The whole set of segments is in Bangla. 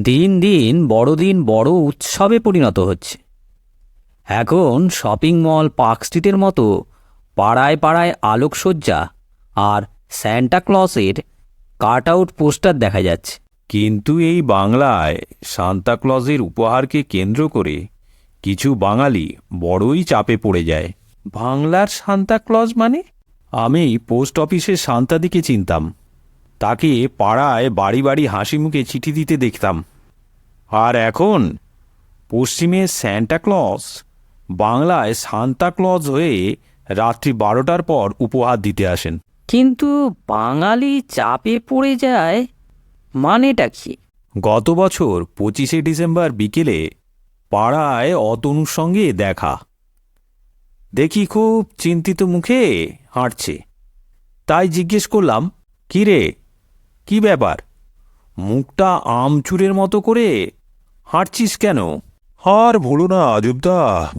দিন দিন বড়দিন বড় উৎসবে পরিণত হচ্ছে। এখন শপিং মল, পার্ক স্ট্রিটের মতো পাড়ায় পাড়ায় আলোকসজ্জা আর স্যান্টা ক্লসের কাট আউট পোস্টার দেখা যাচ্ছে। কিন্তু এই বাংলায় সান্তাক্লজের উপহারকে কেন্দ্র করে কিছু বাঙালি বড়ই চাপে পড়ে যায়। বাংলার সান্তাক্লজ মানে? আমি পোস্ট অফিসে সান্তাদিকে চিনতাম। তাকে পাড়ায় বাড়ি বাড়ি হাসি মুখে চিঠি দিতে দেখতাম। আর এখন পশ্চিমে স্যান্টাক্লজ বাংলায় সান্তাক্লজ হয়ে রাত্রি বারোটার পর উপহার দিতে আসেন। কিন্তু বাঙালি চাপে পড়ে যায় মানেটা কি? গত বছর পঁচিশে ডিসেম্বর বিকেলে পাড়ায় অতনুর সঙ্গে দেখা। দেখি খুব চিন্তিত মুখে হাঁটছে। তাই জিজ্ঞেস করলাম কি রে কি ব্যাপার? মুখটা আমচুরের মতো করে? হাঁটছিস কেন? আর ভুলো না, আজবদা।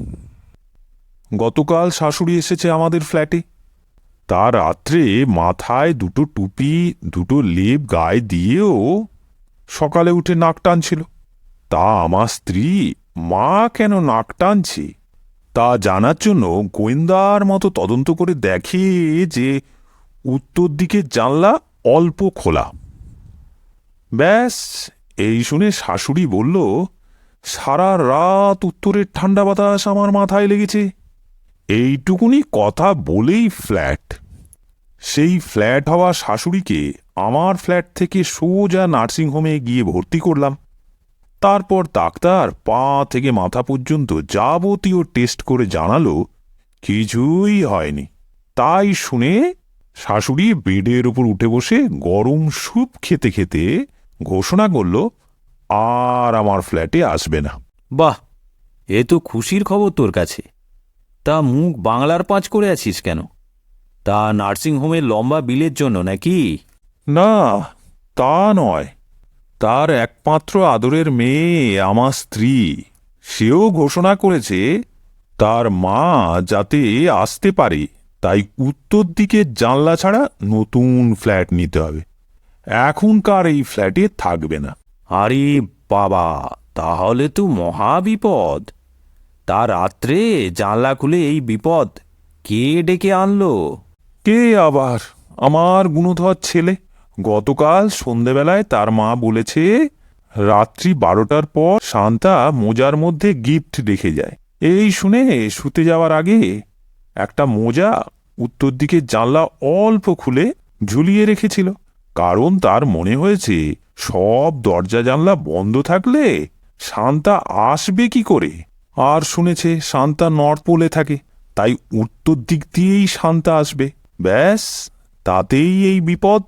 গতকাল শাশুড়ি এসেছে আমাদের ফ্ল্যাটে। তার রাত্রে মাথায় দুটো টুপি, দুটো লেপ গায়ে দিয়েও সকালে উঠে নাক টানছিল। তা আমার স্ত্রী, মা কেন নাক টানছে? তা জানার জন্য গোয়েন্দার মতো তদন্ত করে দেখে যে উত্তর দিকের জানলা অল্প খোলা। ব্যাস, এই শুনে শাশুড়ি বলল, সারা রাত উত্তরের ঠান্ডা বাতাস আমার মাথায় লেগেছে। এইটুকুনি কথা বলেই ফ্ল্যাট। সেই ফ্ল্যাট হওয়া শাশুড়িকে আমার ফ্ল্যাট থেকে সোজা নার্সিংহোমে গিয়ে ভর্তি করলাম। তারপর ডাক্তার পা থেকে মাথা পর্যন্ত যাবতীয় টেস্ট করে জানালো, কিছুই হয়নি। তাই শুনে শাশুড়ি বেডের উপর উঠে বসে গরম স্যুপ খেতে খেতে ঘোষণা করল আর আমার ফ্ল্যাটে আসবে না। বাহ এ তো খুশির খবর তোর কাছে। তা মুখ বাংলার পাঁচ করে আছিস কেন? তা নার্সিংহোমের লম্বা বিলের জন্য নাকি? না তা নয়। তার একমাত্র আদরের মেয়ে আমার স্ত্রী। সেও ঘোষণা করেছে তার মা যাতে আসতে পারে। তাই উত্তর দিকের জানলা ছাড়া নতুন ফ্ল্যাট নিতে হবে। এখনকার এই ফ্ল্যাটে থাকবে না। আরে বাবা তাহলে তো মহা বিপদ। তা রাত্রে জানলা খুলে এই বিপদ কে ডেকে আনলো? কে আবার? আমার গুণধর ছেলে। গতকাল সন্ধেবেলায় তার মা বলেছে রাত্রি বারোটার পর শান্তা মোজার মধ্যে গিফট রেখে যায়। এই শুনে শুতে যাওয়ার আগে একটা মোজা উত্তর দিকে জানলা অল্প খুলে ঝুলিয়ে রেখেছিল, কারণ তার মনে হয়েছে সব দরজা জানলা বন্ধ থাকলে শান্তা আসবে কি করে। আর শুনেছে শান্তা নর্থ পোলে থাকে, তাই উত্তর দিক দিয়েই শান্তা আসবে। ব্যাস, তাতেই এই বিপদ